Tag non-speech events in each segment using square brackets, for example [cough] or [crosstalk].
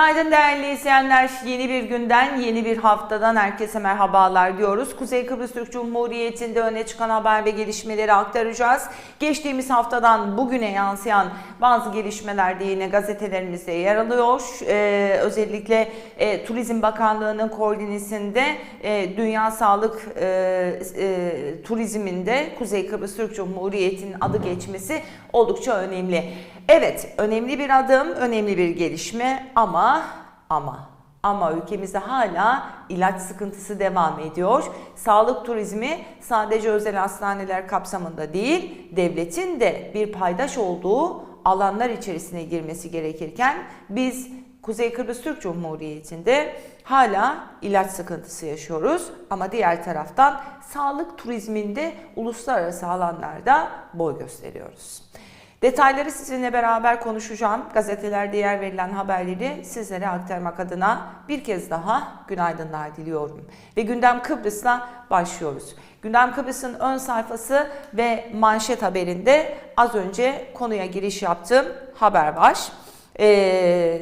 Günaydın değerli izleyenler. Yeni bir günden, yeni bir haftadan herkese merhabalar diyoruz. Kuzey Kıbrıs Türk Cumhuriyeti'nde öne çıkan haber ve gelişmeleri aktaracağız. Geçtiğimiz haftadan bugüne yansıyan bazı gelişmeler de yine gazetelerimizde yer alıyor. Ee, özellikle e, Turizm Bakanlığı'nın koordinesinde e, Dünya Sağlık e, e, Turizminde Kuzey Kıbrıs Türk Cumhuriyeti'nin adı geçmesi oldukça önemli. Evet, önemli bir adım, önemli bir gelişme ama ama ama ülkemizde hala ilaç sıkıntısı devam ediyor. Sağlık turizmi sadece özel hastaneler kapsamında değil, devletin de bir paydaş olduğu alanlar içerisine girmesi gerekirken biz Kuzey Kıbrıs Türk Cumhuriyeti'nde hala ilaç sıkıntısı yaşıyoruz ama diğer taraftan sağlık turizminde uluslararası alanlarda boy gösteriyoruz. Detayları sizinle beraber konuşacağım. Gazetelerde yer verilen haberleri sizlere aktarmak adına bir kez daha günaydınlar diliyorum. Ve Gündem Kıbrıs'la başlıyoruz. Gündem Kıbrıs'ın ön sayfası ve manşet haberinde az önce konuya giriş yaptığım haber var. Ee,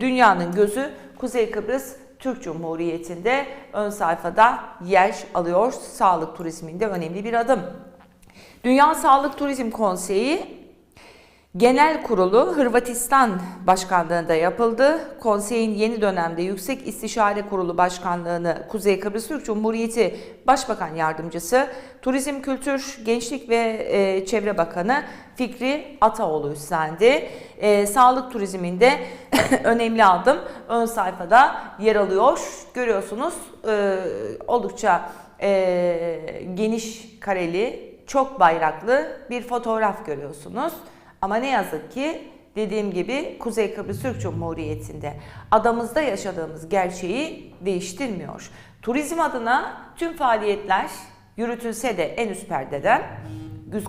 dünyanın gözü Kuzey Kıbrıs Türk Cumhuriyeti'nde ön sayfada yer alıyor. Sağlık turizminde önemli bir adım. Dünya Sağlık Turizm Konseyi Genel kurulu Hırvatistan başkanlığında yapıldı. Konseyin yeni dönemde Yüksek İstişare Kurulu Başkanlığını Kuzey Kıbrıs Türk Cumhuriyeti Başbakan Yardımcısı, Turizm, Kültür, Gençlik ve e, Çevre Bakanı Fikri Ataoğlu üstlendi. E, sağlık turizminde [laughs] önemli adım ön sayfada yer alıyor. Görüyorsunuz e, oldukça e, geniş kareli, çok bayraklı bir fotoğraf görüyorsunuz. Ama ne yazık ki dediğim gibi Kuzey Kıbrıs Türk Cumhuriyeti'nde adamızda yaşadığımız gerçeği değiştirmiyor. Turizm adına tüm faaliyetler yürütülse de en üst perdeden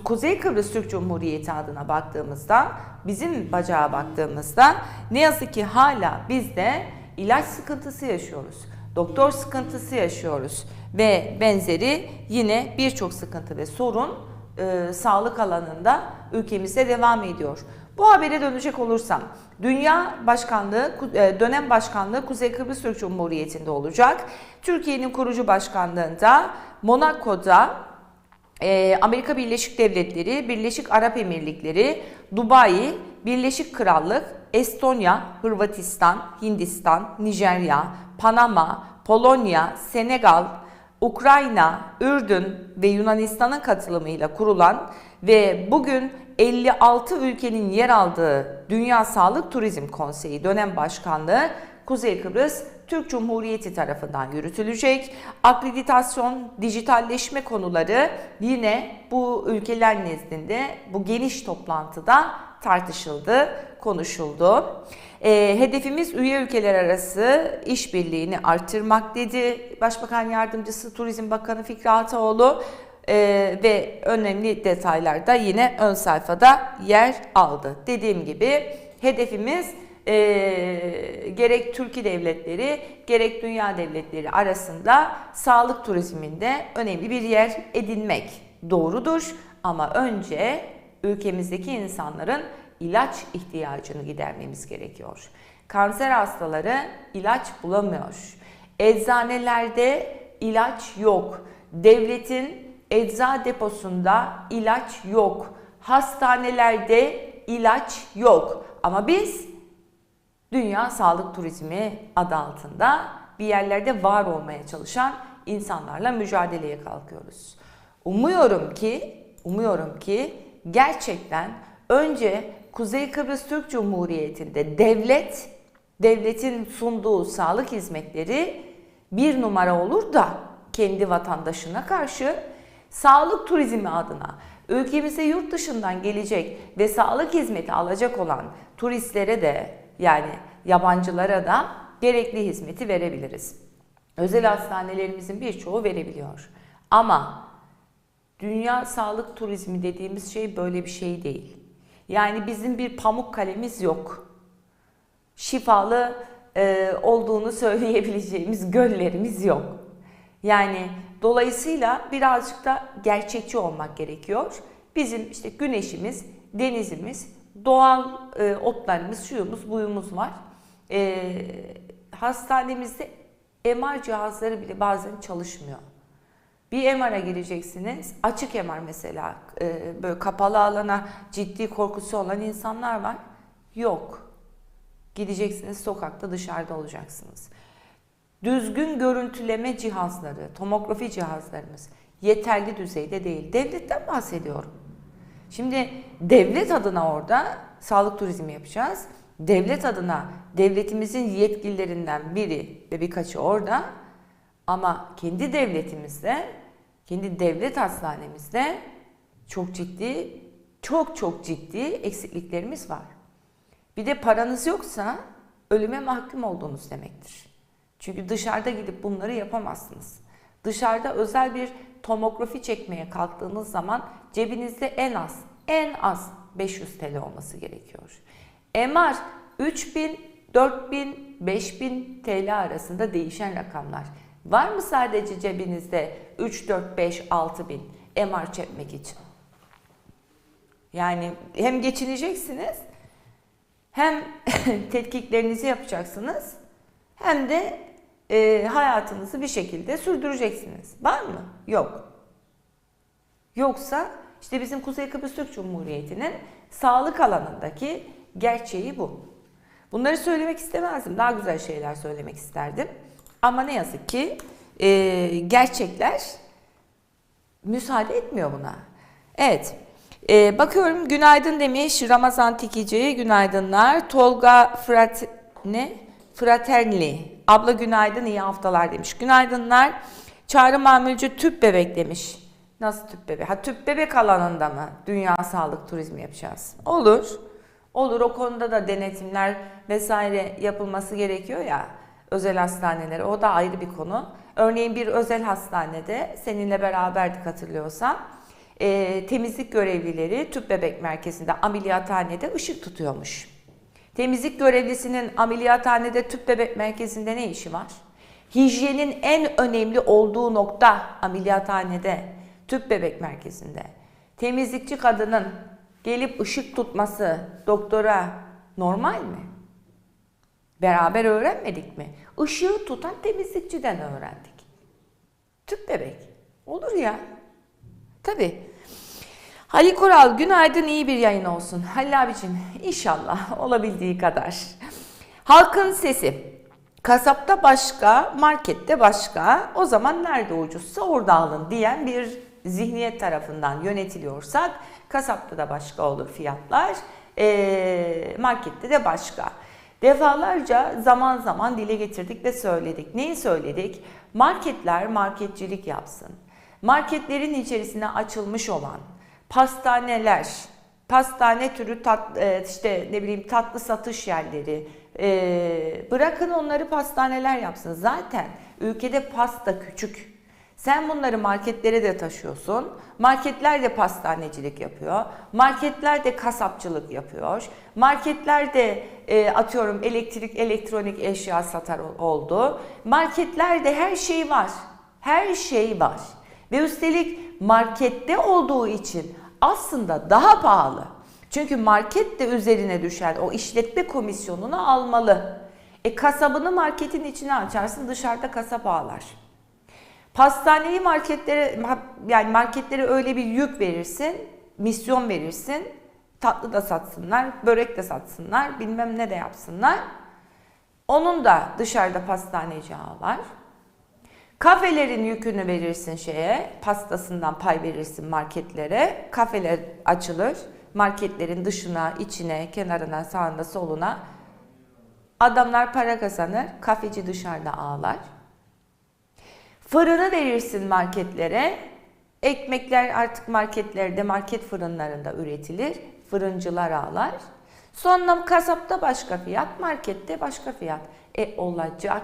Kuzey Kıbrıs Türk Cumhuriyeti adına baktığımızda bizim bacağa baktığımızda ne yazık ki hala biz de ilaç sıkıntısı yaşıyoruz. Doktor sıkıntısı yaşıyoruz ve benzeri yine birçok sıkıntı ve sorun e, sağlık alanında ülkemizde devam ediyor. Bu habere dönecek olursam, Dünya Başkanlığı, e, dönem başkanlığı Kuzey Kıbrıs Türk Cumhuriyeti'nde olacak. Türkiye'nin kurucu başkanlığında Monaco'da e, Amerika Birleşik Devletleri, Birleşik Arap Emirlikleri, Dubai, Birleşik Krallık, Estonya, Hırvatistan, Hindistan, Nijerya, Panama, Polonya, Senegal, Ukrayna, Ürdün ve Yunanistan'ın katılımıyla kurulan ve bugün 56 ülkenin yer aldığı Dünya Sağlık Turizm Konseyi dönem başkanlığı Kuzey Kıbrıs Türk Cumhuriyeti tarafından yürütülecek. Akreditasyon, dijitalleşme konuları yine bu ülkeler nezdinde bu geniş toplantıda tartışıldı, konuşuldu. E, hedefimiz üye ülkeler arası işbirliğini arttırmak dedi Başbakan Yardımcısı Turizm Bakanı Fikri Ataoğlu. Ee, ve önemli detaylar da yine ön sayfada yer aldı. Dediğim gibi hedefimiz e, gerek Türkiye devletleri gerek dünya devletleri arasında sağlık turizminde önemli bir yer edinmek doğrudur. Ama önce ülkemizdeki insanların ilaç ihtiyacını gidermemiz gerekiyor. Kanser hastaları ilaç bulamıyor. Eczanelerde ilaç yok. Devletin ecza deposunda ilaç yok. Hastanelerde ilaç yok. Ama biz Dünya Sağlık Turizmi adı altında bir yerlerde var olmaya çalışan insanlarla mücadeleye kalkıyoruz. Umuyorum ki, umuyorum ki gerçekten önce Kuzey Kıbrıs Türk Cumhuriyeti'nde devlet, devletin sunduğu sağlık hizmetleri bir numara olur da kendi vatandaşına karşı sağlık turizmi adına ülkemize yurt dışından gelecek ve sağlık hizmeti alacak olan turistlere de yani yabancılara da gerekli hizmeti verebiliriz. Özel hastanelerimizin birçoğu verebiliyor. Ama dünya sağlık turizmi dediğimiz şey böyle bir şey değil. Yani bizim bir pamuk kalemiz yok. Şifalı e, olduğunu [laughs] söyleyebileceğimiz göllerimiz yok. Yani dolayısıyla birazcık da gerçekçi olmak gerekiyor. Bizim işte güneşimiz, denizimiz, doğal e, otlarımız, şuyumuz, buyumuz var. E, hastanemizde MR cihazları bile bazen çalışmıyor. Bir MR'a gireceksiniz. Açık MR mesela. e, böyle kapalı alana ciddi korkusu olan insanlar var. Yok. Gideceksiniz sokakta dışarıda olacaksınız. Düzgün görüntüleme cihazları, tomografi cihazlarımız yeterli düzeyde değil. Devletten bahsediyorum. Şimdi devlet adına orada sağlık turizmi yapacağız. Devlet adına devletimizin yetkililerinden biri ve birkaçı orada ama kendi devletimizde, kendi devlet hastanemizde çok ciddi, çok çok ciddi eksikliklerimiz var. Bir de paranız yoksa ölüme mahkum olduğunuz demektir. Çünkü dışarıda gidip bunları yapamazsınız. Dışarıda özel bir tomografi çekmeye kalktığınız zaman cebinizde en az, en az 500 TL olması gerekiyor. MR 3000, 4000, 5000 TL arasında değişen rakamlar. Var mı sadece cebinizde 3, 4, 5, 6 bin MR çekmek için? Yani hem geçineceksiniz hem [laughs] tetkiklerinizi yapacaksınız hem de e, hayatınızı bir şekilde sürdüreceksiniz. Var mı? Yok. Yoksa işte bizim Kuzey Kıbrıs Türk Cumhuriyeti'nin sağlık alanındaki gerçeği bu. Bunları söylemek istemezdim. Daha güzel şeyler söylemek isterdim. Ama ne yazık ki e, gerçekler müsaade etmiyor buna. Evet. Ee, bakıyorum günaydın demiş Ramazan Tikici günaydınlar. Tolga Frat ne? Fraterli. Abla günaydın iyi haftalar demiş. Günaydınlar. Çağrı Mamulcu tüp bebek demiş. Nasıl tüp bebek? Ha tüp bebek alanında mı dünya sağlık turizmi yapacağız? Olur. Olur o konuda da denetimler vesaire yapılması gerekiyor ya özel hastaneleri o da ayrı bir konu. Örneğin bir özel hastanede seninle beraberdik hatırlıyorsan e, temizlik görevlileri tüp bebek merkezinde ameliyathanede ışık tutuyormuş. Temizlik görevlisinin ameliyathanede tüp bebek merkezinde ne işi var? Hijyenin en önemli olduğu nokta ameliyathanede, tüp bebek merkezinde. Temizlikçi kadının gelip ışık tutması doktora normal mi? Beraber öğrenmedik mi? Işığı tutan temizlikçiden öğrendik. Tüp bebek. Olur ya. Tabii. Halil Koral günaydın iyi bir yayın olsun. Halil abicim inşallah olabildiği kadar. Halkın sesi. Kasapta başka, markette başka. O zaman nerede ucuzsa orada alın diyen bir zihniyet tarafından yönetiliyorsak kasapta da başka olur fiyatlar. Markette de başka. Defalarca zaman zaman dile getirdik ve söyledik. Neyi söyledik? Marketler marketçilik yapsın. Marketlerin içerisine açılmış olan pastaneler, pastane türü tat, e, işte ne bileyim tatlı satış yerleri, e, bırakın onları pastaneler yapsın. Zaten ülkede pasta küçük. Sen bunları marketlere de taşıyorsun. Marketler de pastanecilik yapıyor. Marketler de kasapçılık yapıyor. Marketler de e, atıyorum elektrik, elektronik eşya satar ol- oldu. Marketlerde her şey var. Her şey var. Ve üstelik markette olduğu için aslında daha pahalı. Çünkü market de üzerine düşen o işletme komisyonunu almalı. E kasabını marketin içine açarsın dışarıda kasap ağlar. Pastaneyi marketlere yani marketlere öyle bir yük verirsin, misyon verirsin. Tatlı da satsınlar, börek de satsınlar, bilmem ne de yapsınlar. Onun da dışarıda pastaneci ağlar. Kafelerin yükünü verirsin şeye, pastasından pay verirsin marketlere. Kafeler açılır. Marketlerin dışına, içine, kenarına, sağına, soluna. Adamlar para kazanır. Kafeci dışarıda ağlar. Fırını verirsin marketlere. Ekmekler artık marketlerde, market fırınlarında üretilir. Fırıncılar ağlar. Sonra kasapta başka fiyat, markette başka fiyat. E olacak.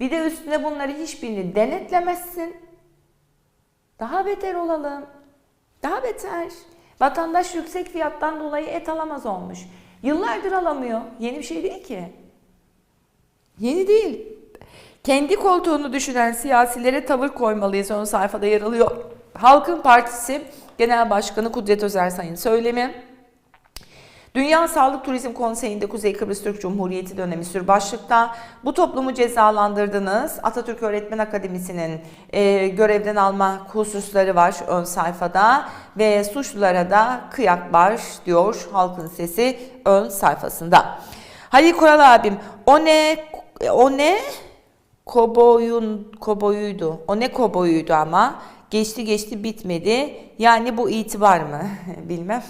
Bir de üstüne bunları hiçbirini denetlemezsin. Daha beter olalım. Daha beter. Vatandaş yüksek fiyattan dolayı et alamaz olmuş. Yıllardır alamıyor. Yeni bir şey değil ki. Yeni değil. Kendi koltuğunu düşünen siyasilere tavır koymalıyız ön sayfada yer alıyor. Halkın Partisi Genel Başkanı Kudret Özersay'ın söylemi. Dünya Sağlık Turizm Konseyi'nde Kuzey Kıbrıs Türk Cumhuriyeti dönemi sür başlıkta bu toplumu cezalandırdınız. Atatürk Öğretmen Akademisi'nin e, görevden alma hususları var ön sayfada ve suçlulara da kıyak var diyor Halkın Sesi ön sayfasında. Halil Koral abim o ne o ne koboyun koboyuydu. O ne koboyuydu ama geçti geçti bitmedi. Yani bu itibar mı? [laughs] Bilmem.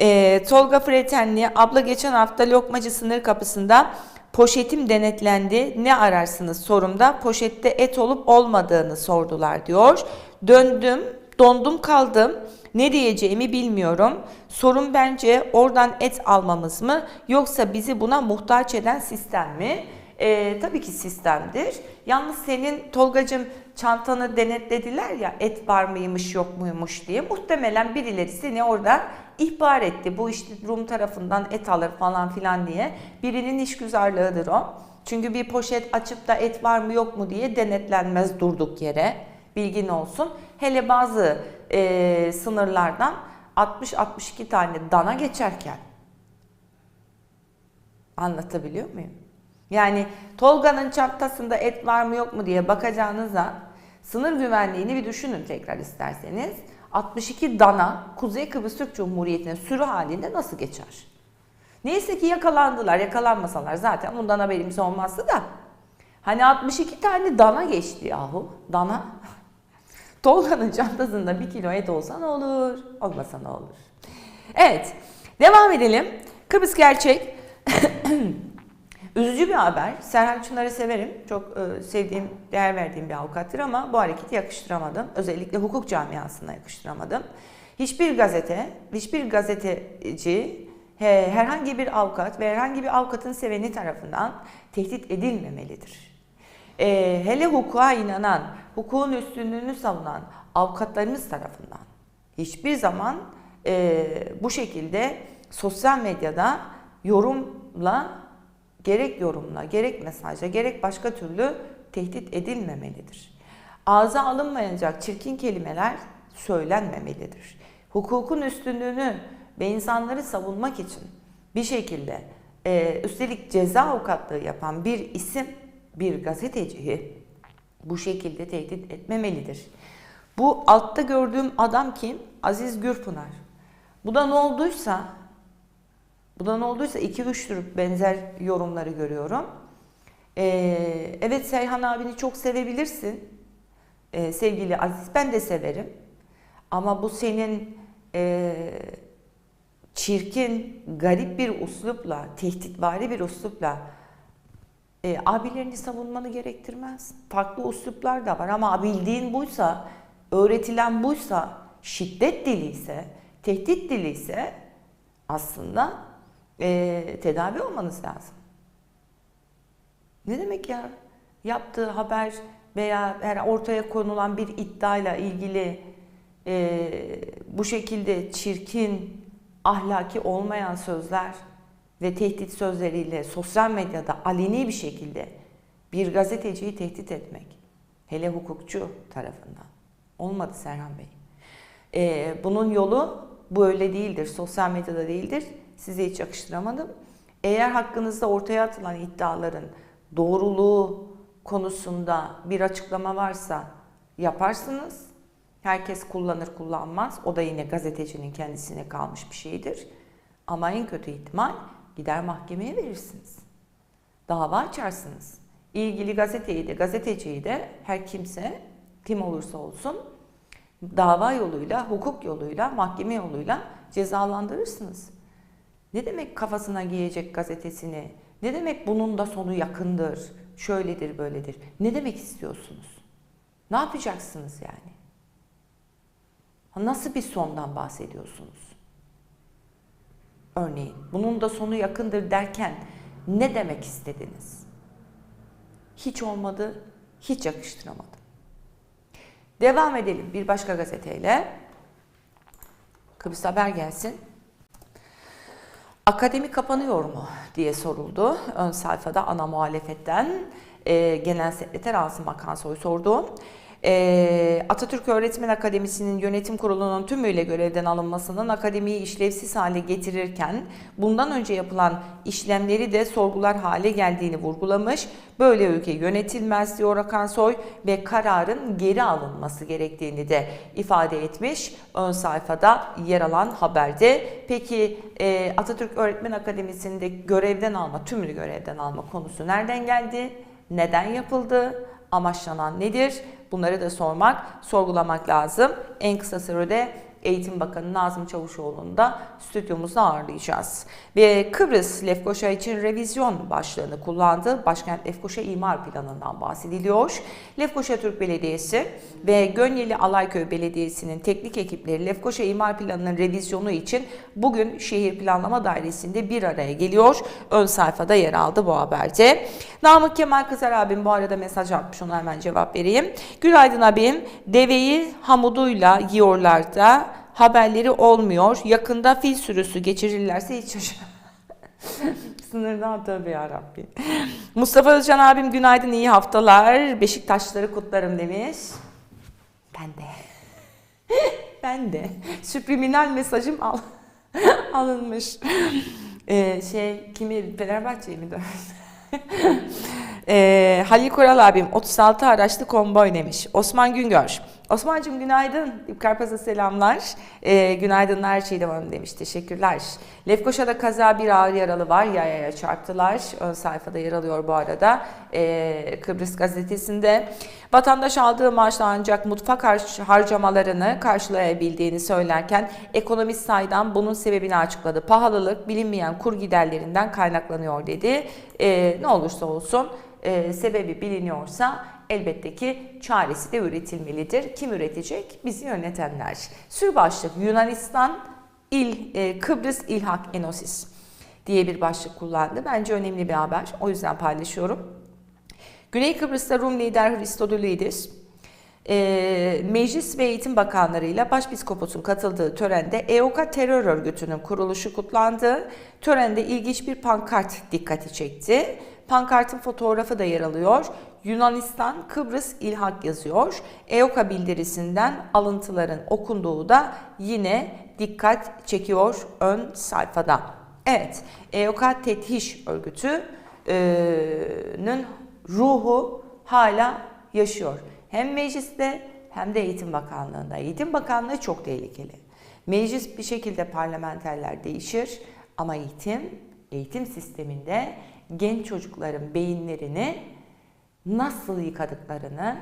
Ee, Tolga Fretenli, abla geçen hafta lokmacı sınır kapısında poşetim denetlendi. Ne ararsınız sorumda poşette et olup olmadığını sordular diyor. Döndüm, dondum kaldım. Ne diyeceğimi bilmiyorum. Sorun bence oradan et almamız mı yoksa bizi buna muhtaç eden sistem mi? Ee, tabii ki sistemdir. Yalnız senin Tolgacığım çantanı denetlediler ya et var mıymış yok muymuş diye. Muhtemelen birileri seni orada ihbar etti. Bu işte Rum tarafından et alır falan filan diye. Birinin işgüzarlığıdır o. Çünkü bir poşet açıp da et var mı yok mu diye denetlenmez durduk yere. Bilgin olsun. Hele bazı e, sınırlardan 60-62 tane dana geçerken. Anlatabiliyor muyum? Yani Tolga'nın çantasında et var mı yok mu diye bakacağınıza sınır güvenliğini bir düşünün tekrar isterseniz. 62 dana Kuzey Kıbrıs Türk Cumhuriyeti'ne sürü halinde nasıl geçer? Neyse ki yakalandılar. Yakalanmasalar zaten bundan haberimiz olmazdı da. Hani 62 tane dana geçti yahu. Dana. [laughs] Tolga'nın çantasında bir kilo et olsa ne olur? Olmasa ne olur? Evet. Devam edelim. Kıbrıs Gerçek. [clears throat] Üzücü bir haber. Serhan Çınar'ı severim. Çok e, sevdiğim, değer verdiğim bir avukattır ama bu hareketi yakıştıramadım. Özellikle hukuk camiasına yakıştıramadım. Hiçbir gazete, hiçbir gazeteci, he, herhangi bir avukat ve herhangi bir avukatın seveni tarafından tehdit edilmemelidir. E, hele hukuka inanan, hukukun üstünlüğünü savunan avukatlarımız tarafından hiçbir zaman e, bu şekilde sosyal medyada yorumla gerek yorumla, gerek mesajla, gerek başka türlü tehdit edilmemelidir. Ağza alınmayacak çirkin kelimeler söylenmemelidir. Hukukun üstünlüğünü ve insanları savunmak için bir şekilde e, üstelik ceza avukatlığı yapan bir isim, bir gazeteciyi bu şekilde tehdit etmemelidir. Bu altta gördüğüm adam kim? Aziz Gürpınar. Bu da ne olduysa bu da ne olduysa iki güçtür benzer yorumları görüyorum. Ee, evet Seyhan abini çok sevebilirsin. Ee, sevgili Aziz ben de severim. Ama bu senin e, çirkin, garip bir uslupla, tehditvari bir uslupla e, abilerini savunmanı gerektirmez. Farklı usluplar da var ama bildiğin buysa, öğretilen buysa, şiddet dili ise, tehdit dili ise aslında e, tedavi olmanız lazım. Ne demek ya? Yaptığı haber veya her ortaya konulan bir iddiayla ilgili e, bu şekilde çirkin, ahlaki olmayan sözler ve tehdit sözleriyle sosyal medyada aleni bir şekilde bir gazeteciyi tehdit etmek, hele hukukçu tarafından olmadı Serhan Bey. E, bunun yolu bu öyle değildir, sosyal medyada değildir size hiç yakıştıramadım. Eğer hakkınızda ortaya atılan iddiaların doğruluğu konusunda bir açıklama varsa yaparsınız. Herkes kullanır kullanmaz. O da yine gazetecinin kendisine kalmış bir şeydir. Ama en kötü ihtimal gider mahkemeye verirsiniz. Dava açarsınız. İlgili gazeteyi de gazeteciyi de her kimse kim olursa olsun dava yoluyla, hukuk yoluyla, mahkeme yoluyla cezalandırırsınız. Ne demek kafasına giyecek gazetesini? Ne demek bunun da sonu yakındır, şöyledir, böyledir? Ne demek istiyorsunuz? Ne yapacaksınız yani? Nasıl bir sondan bahsediyorsunuz? Örneğin bunun da sonu yakındır derken ne demek istediniz? Hiç olmadı, hiç yakıştıramadım. Devam edelim bir başka gazeteyle. Kıbrıs Haber gelsin. Akademi kapanıyor mu diye soruldu. Ön sayfada ana muhalefetten e, Genel Sekreter Asım Akansoy sordu. E, Atatürk Öğretmen Akademisi'nin yönetim kurulunun tümüyle görevden alınmasının akademiyi işlevsiz hale getirirken bundan önce yapılan işlemleri de sorgular hale geldiğini vurgulamış. Böyle ülke yönetilmez diyor Akansoy ve kararın geri alınması gerektiğini de ifade etmiş ön sayfada yer alan haberde. Peki e, Atatürk Öğretmen Akademisi'nde görevden alma, tümünü görevden alma konusu nereden geldi? Neden yapıldı? Amaçlanan nedir? Bunları da sormak, sorgulamak lazım. En kısa sürede Eğitim Bakanı Nazım Çavuşoğlu'nu da stüdyomuzda ağırlayacağız. Ve Kıbrıs Lefkoşa için revizyon başlığını kullandı. Başkent Lefkoşa imar planından bahsediliyor. Lefkoşa Türk Belediyesi ve Gönyeli Alayköy Belediyesi'nin teknik ekipleri Lefkoşa imar planının revizyonu için bugün Şehir Planlama Dairesi'nde bir araya geliyor. Ön sayfada yer aldı bu haberde. Namık Kemal Kızar abim bu arada mesaj atmış ona hemen cevap vereyim. Günaydın abim. Deveyi hamuduyla yiyorlar da haberleri olmuyor. Yakında fil sürüsü geçirirlerse hiç şaşırmam. [laughs] Sınırdan tövbe yarabbi. Mustafa Özcan abim günaydın iyi haftalar. Beşiktaşları kutlarım demiş. Ben de. [laughs] ben de. Subliminal mesajım al [laughs] alınmış. Ee, şey kimi Fenerbahçe'ye mi? Ee, Halil Koral abim 36 araçlı konvoy demiş. Osman Güngör. Osman'cığım günaydın. Karpaz'a selamlar. Ee, günaydınlar Çiğdem Hanım demiş. Teşekkürler. Lefkoşa'da kaza bir ağır yaralı var. Yayaya çarptılar. Ön sayfada yer alıyor bu arada. Ee, Kıbrıs gazetesinde. Vatandaş aldığı maaşla ancak mutfak har- harcamalarını karşılayabildiğini söylerken ekonomist saydan bunun sebebini açıkladı. Pahalılık bilinmeyen kur giderlerinden kaynaklanıyor dedi. Ee, ne olursa olsun e, sebebi biliniyorsa elbette ki çaresi de üretilmelidir. Kim üretecek? Bizi yönetenler. Sür başlık Yunanistan İl, e, Kıbrıs İlhak Enosis diye bir başlık kullandı. Bence önemli bir haber. O yüzden paylaşıyorum. Güney Kıbrıs'ta Rum lider Hristodoulidis, e, Meclis ve Eğitim Bakanlarıyla Başpiskopos'un katıldığı törende EOKA terör örgütünün kuruluşu kutlandı. Törende ilginç bir pankart dikkati çekti. Pankartın fotoğrafı da yer alıyor. Yunanistan Kıbrıs İlhak yazıyor. EOKA bildirisinden alıntıların okunduğu da yine dikkat çekiyor ön sayfada. Evet, EOKA Tethiş Örgütü'nün ruhu hala yaşıyor. Hem mecliste hem de Eğitim Bakanlığı'nda. Eğitim Bakanlığı çok tehlikeli. Meclis bir şekilde parlamenterler değişir ama eğitim, eğitim sisteminde genç çocukların beyinlerini nasıl yıkadıklarını,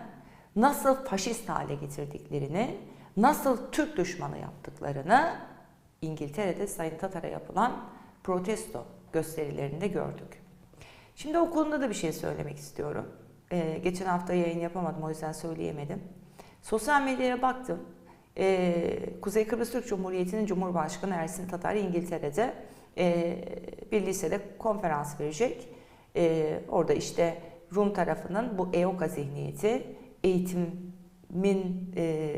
nasıl faşist hale getirdiklerini, nasıl Türk düşmanı yaptıklarını İngiltere'de Sayın Tatar'a yapılan protesto gösterilerinde gördük. Şimdi o konuda da bir şey söylemek istiyorum. Ee, geçen hafta yayın yapamadım o yüzden söyleyemedim. Sosyal medyaya baktım. Ee, Kuzey Kıbrıs Türk Cumhuriyeti'nin Cumhurbaşkanı Ersin Tatar İngiltere'de e, bir lisede konferans verecek. Ee, orada işte Rum tarafının bu EOKA zihniyeti, eğitimin e,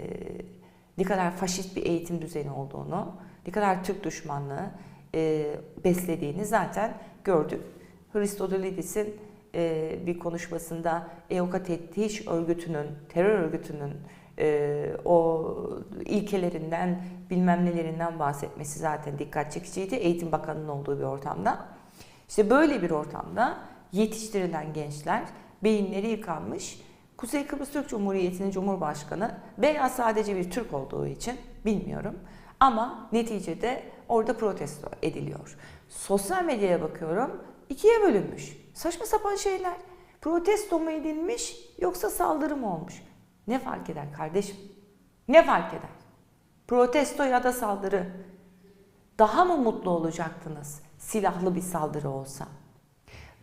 ne kadar faşist bir eğitim düzeni olduğunu, ne kadar Türk düşmanlığı e, beslediğini zaten gördük. Hristodoulidis'in e, bir konuşmasında EOKA Tethiş örgütünün, terör örgütünün e, o ilkelerinden bilmem nelerinden bahsetmesi zaten dikkat çekiciydi. Eğitim Bakanı'nın olduğu bir ortamda. İşte böyle bir ortamda yetiştirilen gençler beyinleri yıkanmış. Kuzey Kıbrıs Türk Cumhuriyeti'nin Cumhurbaşkanı veya sadece bir Türk olduğu için bilmiyorum. Ama neticede orada protesto ediliyor. Sosyal medyaya bakıyorum ikiye bölünmüş. Saçma sapan şeyler. Protesto mu edilmiş yoksa saldırı mı olmuş? Ne fark eder kardeşim? Ne fark eder? Protesto ya da saldırı. Daha mı mutlu olacaktınız silahlı bir saldırı olsa?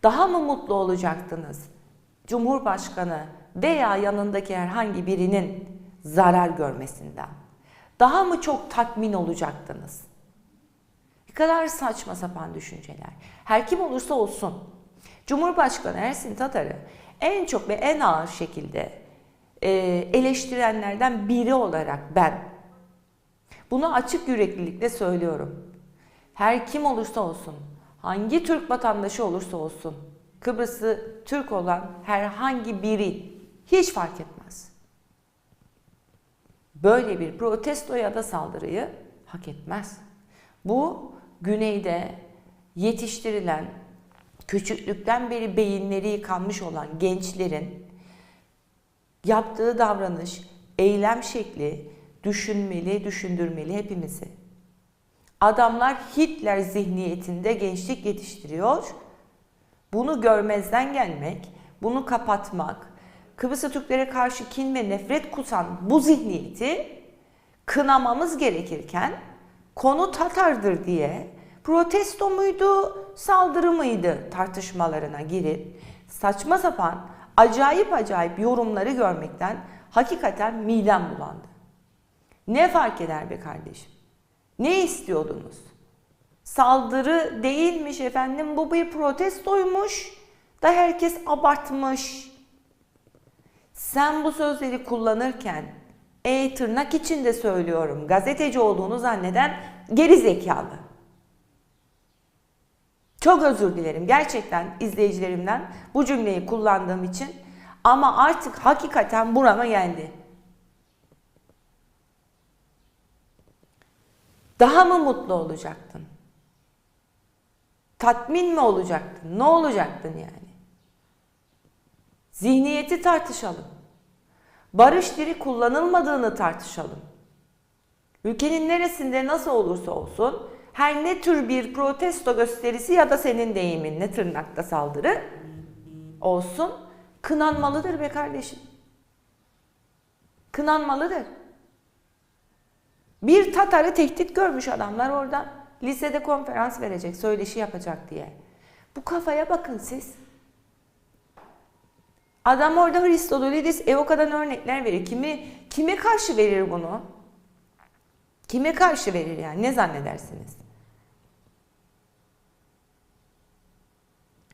Daha mı mutlu olacaktınız Cumhurbaşkanı veya yanındaki herhangi birinin zarar görmesinden? Daha mı çok tatmin olacaktınız? Ne kadar saçma sapan düşünceler. Her kim olursa olsun. Cumhurbaşkanı Ersin Tatar'ı en çok ve en ağır şekilde e, eleştirenlerden biri olarak ben bunu açık yüreklilikle söylüyorum. Her kim olursa olsun, hangi Türk vatandaşı olursa olsun, Kıbrıs'ı Türk olan herhangi biri hiç fark etmez. Böyle bir protesto ya da saldırıyı hak etmez. Bu güneyde yetiştirilen, küçüklükten beri beyinleri yıkanmış olan gençlerin yaptığı davranış, eylem şekli düşünmeli, düşündürmeli hepimizi. Adamlar Hitler zihniyetinde gençlik yetiştiriyor. Bunu görmezden gelmek, bunu kapatmak, Kıbrıslı Türklere karşı kin ve nefret kusan bu zihniyeti kınamamız gerekirken konu Tatar'dır diye protesto muydu, saldırı mıydı tartışmalarına girip saçma sapan, acayip acayip yorumları görmekten hakikaten midem bulandı. Ne fark eder be kardeşim? Ne istiyordunuz? Saldırı değilmiş efendim bu bir protestoymuş da herkes abartmış. Sen bu sözleri kullanırken e tırnak içinde söylüyorum gazeteci olduğunu zanneden geri zekalı. Çok özür dilerim gerçekten izleyicilerimden bu cümleyi kullandığım için ama artık hakikaten burama geldi. Daha mı mutlu olacaktın? Tatmin mi olacaktın? Ne olacaktın yani? Zihniyeti tartışalım. Barış dili kullanılmadığını tartışalım. Ülkenin neresinde nasıl olursa olsun her ne tür bir protesto gösterisi ya da senin deyiminle tırnakta saldırı olsun kınanmalıdır be kardeşim. Kınanmalıdır. Bir Tatar'ı tehdit görmüş adamlar orada. Lisede konferans verecek, söyleşi yapacak diye. Bu kafaya bakın siz. Adam orada Hristodolides Evoka'dan örnekler verir. Kimi, kime karşı verir bunu? Kime karşı verir yani? Ne zannedersiniz?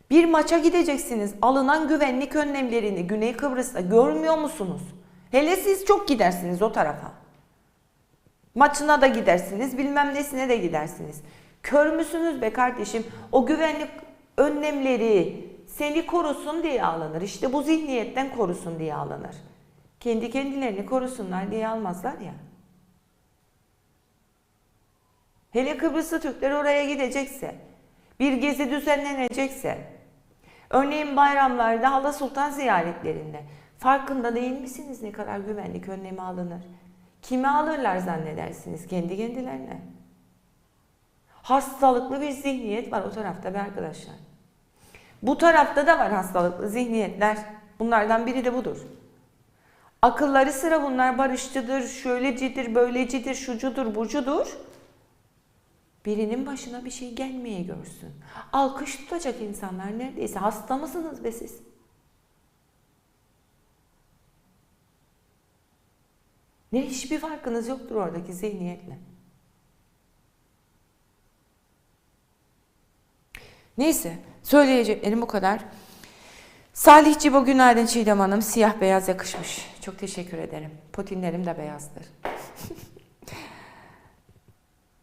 Bir maça gideceksiniz. Alınan güvenlik önlemlerini Güney Kıbrıs'ta görmüyor musunuz? Hele siz çok gidersiniz o tarafa. Maçına da gidersiniz, bilmem nesine de gidersiniz. Kör müsünüz be kardeşim? O güvenlik önlemleri seni korusun diye alınır. İşte bu zihniyetten korusun diye alınır. Kendi kendilerini korusunlar diye almazlar ya. Hele Kıbrıslı Türkler oraya gidecekse, bir gezi düzenlenecekse, örneğin bayramlarda Hala Sultan ziyaretlerinde farkında değil misiniz ne kadar güvenlik önlemi alınır? Kime alırlar zannedersiniz? Kendi kendilerine. Hastalıklı bir zihniyet var o tarafta be arkadaşlar. Bu tarafta da var hastalıklı zihniyetler. Bunlardan biri de budur. Akılları sıra bunlar barışçıdır, şöylecidir, böylecidir, şucudur, bucudur. Birinin başına bir şey gelmeye görsün. Alkış tutacak insanlar neredeyse. Hasta mısınız be siz? Ne hiçbir farkınız yoktur oradaki zihniyetle. Neyse söyleyeceklerim bu kadar. Salih Cibo günaydın Çiğdem Hanım. Siyah beyaz yakışmış. Çok teşekkür ederim. Potinlerim de beyazdır. [laughs]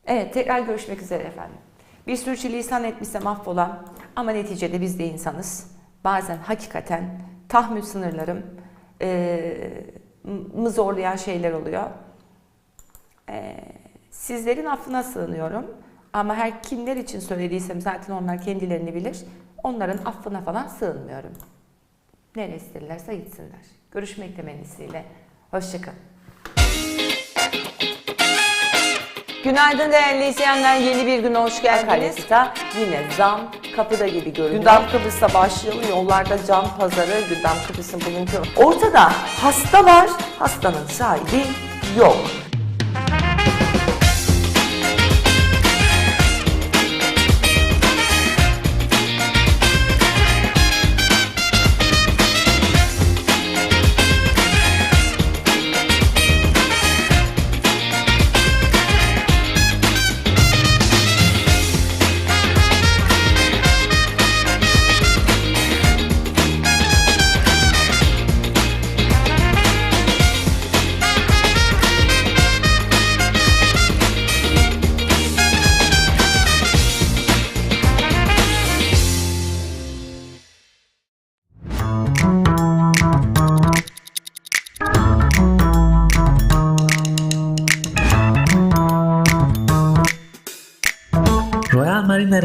evet tekrar görüşmek üzere efendim. Bir sürçülisan etmişsem affola ama neticede biz de insanız. Bazen hakikaten tahammül sınırlarım eee mı zorlayan şeyler oluyor. Ee, sizlerin affına sığınıyorum. Ama her kimler için söylediysem zaten onlar kendilerini bilir. Onların affına falan sığınmıyorum. Neresidirlerse gitsinler. Görüşmek temennisiyle. Hoşçakalın. Günaydın değerli izleyenler. Yeni bir güne hoş geldiniz. Akaryakıta yine zam kapıda gibi görünüyor. Gündem Kıbrıs'ta başlayalım. Yollarda can pazarı, Gündem Kıbrıs'ın bugünkü... Ortada hasta var, hastanın sahibi yok.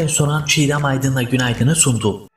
Marina Restoran Çiğdem Aydın'la günaydını sundu.